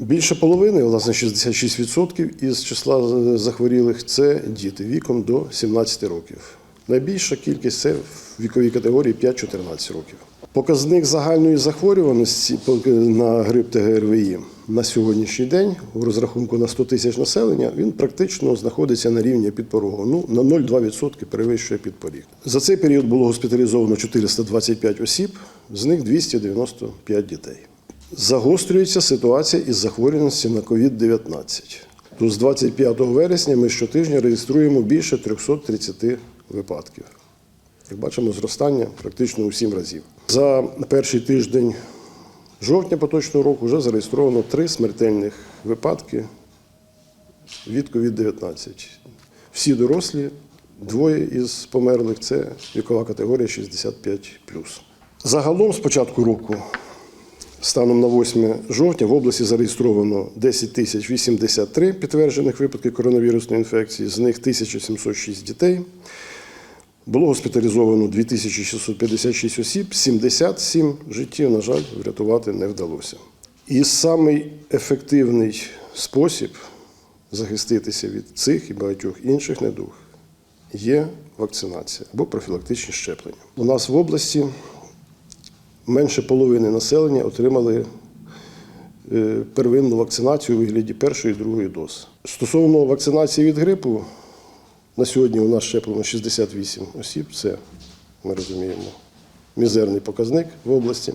Більше половини, власне, 66% із числа е, захворілих це діти віком до 17 років. Найбільша кількість це в віковій категорії 5-14 років. Показник загальної захворюваності по- на грип та ГРВІ на сьогоднішній день у розрахунку на 100 тисяч населення він практично знаходиться на рівні підпорогу. Ну, на 0,2% перевищує підпоріг. За цей період було госпіталізовано 425 осіб, з них 295 дітей. Загострюється ситуація із захворюваністю на COVID-19. То з 25 вересня ми щотижня реєструємо більше 330 випадків. Як бачимо, зростання практично у 7 разів. За перший тиждень жовтня поточного року вже зареєстровано три смертельних випадки від COVID-19. Всі дорослі, двоє із померлих це вікова категорія 65. Загалом з початку року, станом на 8 жовтня, в області зареєстровано 10 тисяч 83 підтверджених випадків коронавірусної інфекції, з них 1706 дітей. Було госпіталізовано 2656 осіб, 77 життів, на жаль, врятувати не вдалося. І самий ефективний спосіб захиститися від цих і багатьох інших недуг є вакцинація або профілактичні щеплення. У нас в області менше половини населення отримали е, первинну вакцинацію у вигляді першої і другої доз. Стосовно вакцинації від грипу, на сьогодні у нас щеплено 68 осіб. Це ми розуміємо мізерний показник в області.